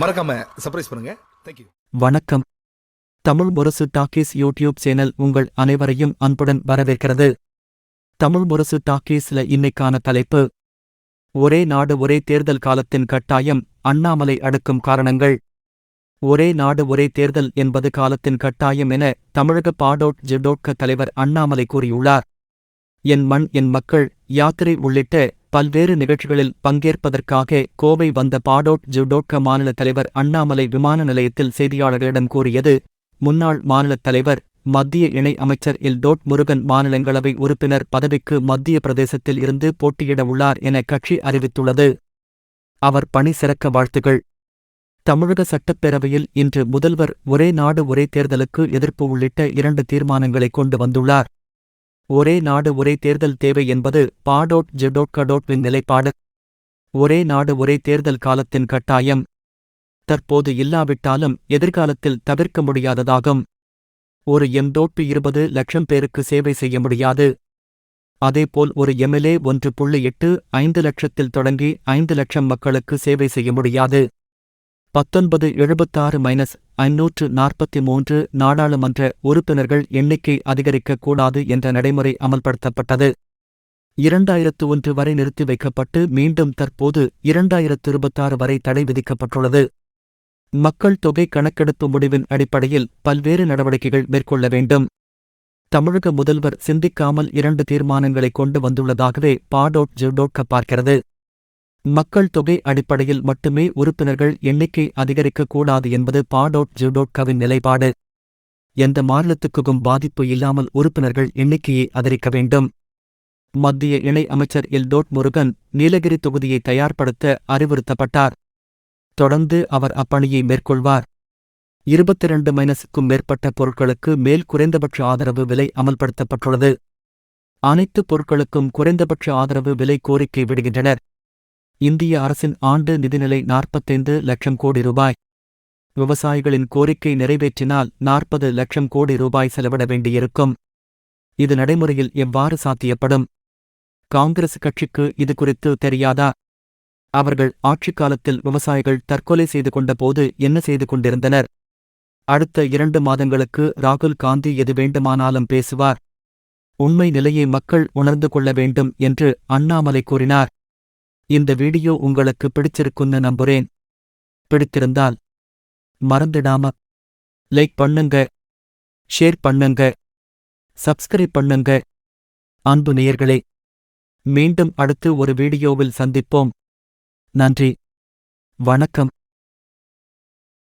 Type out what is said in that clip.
மறக்காம சர்ப்ரைஸ் பண்ணுங்க. தேங்க்யூ வணக்கம். Tamil Murasu talkies YouTube channel உங்கள் அனைவரையும் அன்புடன் வரவேற்கிறது. தமிழ் முரசு டாக்கீஸ்ல இன்னைக்கான தலைப்பு ஒரே நாடு ஒரே தேர்தல் காலத்தின் கட்டாயம் அண்ணாமலை அடுக்கும் காரணங்கள். ஒரே நாடு ஒரே தேர்தல் என்பது காலத்தின் கட்டாயம் என தமிழக பாடோட் ஜெடோட்க தலைவர் அண்ணாமலை கூறியுள்ளார். என் மண் என் மக்கள் யாத்திரை உள்ளிட்ட பல்வேறு நிகழ்ச்சிகளில் பங்கேற்பதற்காக கோவை வந்த பாடோட் ஜுடோட்க மாநில தலைவர் அண்ணாமலை விமான நிலையத்தில் செய்தியாளர்களிடம் கூறியது முன்னாள் மாநிலத் தலைவர் மத்திய இணை அமைச்சர் இல்டோட் முருகன் மாநிலங்களவை உறுப்பினர் பதவிக்கு மத்திய பிரதேசத்தில் இருந்து போட்டியிட உள்ளார் என கட்சி அறிவித்துள்ளது. அவர் பணி சிறக்க வாழ்த்துகள். தமிழக சட்டப்பேரவையில் இன்று முதல்வர் ஒரே நாடு ஒரே தேர்தலுக்கு எதிர்ப்பு உள்ளிட்ட இரண்டு தீர்மானங்களை கொண்டு வந்துள்ளார். ஒரே நாடு ஒரே தேர்தல் தேவை என்பது பாடோட் ஜெடோட்கடோட்வின் நிலைப்பாடு. ஒரே நாடு ஒரே தேர்தல் காலத்தின் கட்டாயம். தற்போது இல்லாவிட்டாலும் எதிர்காலத்தில் தவிர்க்க முடியாததாகும். ஒரு எம்டோட்டு இருபது லட்சம் பேருக்கு சேவை செய்ய முடியாது. அதேபோல் ஒரு எம்எல்ஏ ஒன்று புள்ளி எட்டு ஐந்து லட்சத்தில் தொடங்கி ஐந்து லட்சம் மக்களுக்கு சேவை செய்ய முடியாது. பத்தொன்பது எழுபத்தாறு மைனஸ் ஐநூற்று நாற்பத்தி மூன்று நாடாளுமன்ற உறுப்பினர்கள் எண்ணிக்கை அதிகரிக்கக்கூடாது என்ற நடைமுறை அமல்படுத்தப்பட்டது. இரண்டாயிரத்து ஒன்று வரை நிறுத்தி வைக்கப்பட்டு மீண்டும் தற்போது இரண்டாயிரத்து இருபத்தாறு வரை தடை விதிக்கப்பட்டுள்ளது. மக்கள் தொகை கணக்கெடுப்பு முடிவின் அடிப்படையில் பல்வேறு நடவடிக்கைகள் மேற்கொள்ள வேண்டும். தமிழக முதல்வர் சிந்திக்காமல் இரண்டு தீர்மானங்களை கொண்டு வந்துள்ளதாகவே பாடோட் ஜிடோட்க பார்க்கிறது. மக்கள் தொகை அடிப்படையில் மட்டுமே உறுப்பினர்கள் எண்ணிக்கை அதிகரிக்கக்கூடாது என்பது பாடோட் ஜிடோட்கவின் நிலைப்பாடு. எந்த மாநிலத்துக்கும் பாதிப்பு இல்லாமல் உறுப்பினர்கள் எண்ணிக்கையை அதிகரிக்க வேண்டும். மத்திய இணை அமைச்சர் எல்டோட் முருகன் நீலகிரி தொகுதியை தயார்படுத்த அறிவுறுத்தப்பட்டார். தொடர்ந்து அவர் அப்பணியை மேற்கொள்வார். இருபத்திரண்டு மைனஸுக்கும் மேற்பட்ட பொருட்களுக்கு மேல் குறைந்தபட்ச ஆதரவு விலை அமல்படுத்தப்பட்டுள்ளது. அனைத்து பொருட்களுக்கும் குறைந்தபட்ச ஆதரவு விலை கோரிக்கை விடுகின்றனர். இந்திய அரசின் ஆண்டு நிதிநிலை நாற்பத்தைந்து லட்சம் கோடி ரூபாய். விவசாயிகளின் கோரிக்கை நிறைவேற்றினால் நாற்பது லட்சம் கோடி ரூபாய் செலவிட வேண்டியிருக்கும். இது நடைமுறையில் எவ்வாறு சாத்தியப்படும்? காங்கிரஸ் கட்சிக்கு இது குறித்து தெரியாதா? அவர்கள் ஆட்சிக் காலத்தில் விவசாயிகள் தற்கொலை செய்து கொண்டபோது என்ன செய்து கொண்டிருந்தனர்? அடுத்த இரண்டு மாதங்களுக்கு ராகுல் காந்தி எது வேண்டுமானாலும் பேசுவார். உண்மை நிலையை மக்கள் உணர்ந்து கொள்ள வேண்டும் என்று அண்ணாமலை கூறினார். இந்த வீடியோ உங்களுக்கு பிடிச்சிருக்குன்னு நம்புறேன். பிடித்திருந்தால் மறந்துடாம லைக் பண்ணுங்க ஷேர் பண்ணுங்க சப்ஸ்கிரைப் பண்ணுங்க. அன்பு நேயர்களே மீண்டும் அடுத்து ஒரு வீடியோவில் சந்திப்போம். நன்றி வணக்கம்.